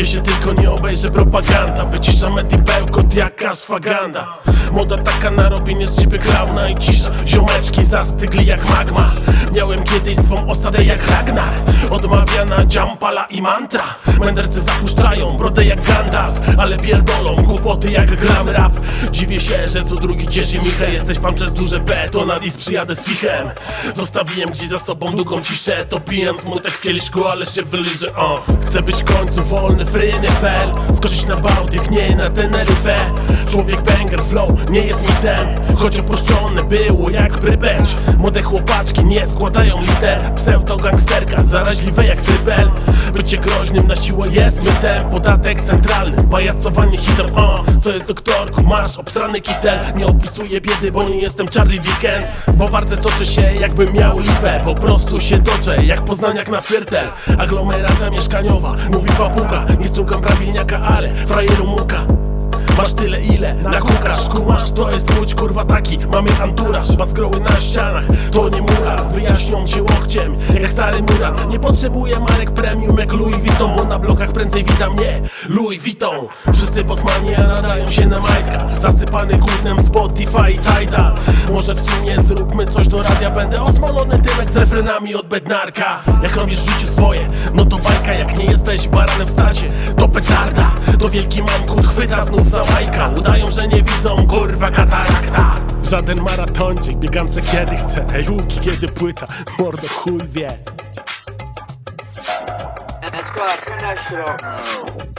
Gdzie się tylko nie obejrzy propaganda. Wycisza med i bełkot jak ashwaganda Moda taka na robienie z ciebie klauna i cisza Ziomeczki zastygli jak magma. Miałem kiedyś swą osadę jak Ragnar. Odmawiana Jampala i mantra. Mędrcy zapuszczają brodę jak Gandalf Ale pierdolą głupoty jak glam rap. Dziwię się, że co drugi cieszy Michę Jesteś pan przez duże B, to na dis przyjadę z pichem. Zostawiłem gdzieś za sobą długą ciszę To pijam smutek w kieliszku, ale się wyliżę o. Chcę być końcu wolny, fryny pel Skoczyć na Bałtyk, nie na Teneryfę Człowiek banger flow, nie jest mitem Choć opuszczone było jak brybędź Młode chłopaczki nie składają liter Pseudo gangsterka, zaraźliwe jak trybel Bycie groźnym na siłę jest mytem Podatek centralny, pajacowanie hitem o, Co jest doktorku, masz obsrany kitel. Nie opisuję biedy, bo nie jestem Charlie Dickens. Po wardze toczy się jakbym miał lipę. Po prostu się toczę, jak poznaniak na firtel. Aglomeracja mieszkaniowa, mówi papuga Nie strugam prawilniaka, ale frajeru muka. Masz tyle ile nakukasz, kumasz To jest łódź kurwa taki, mamy anturaż Baskroły na ścianach, to nie Wyjaśnią cię łokciem, jak stary mural Nie potrzebuję marek premium jak Louis Vuitton Bo na blokach prędzej wita mnie Louis Vuitton. Wszyscy bosmani, a nadają się na majtka. Zasypany gównem Spotify i Tidal. Może w sumie zróbmy coś do radia. Będę osmolony tymek z refrenami od bednarka. Jak robisz w życiu swoje, no to bajka. Jak nie jesteś baranem w stacie, to petarda. To wielki mankut chwyta znów za łajka Udają, że nie widzą, kurwa katarakta Żaden maratończyk, biegam se kiedy chcę Ej, łuki kiedy płyta, mordo chuj wie Escola, na środku.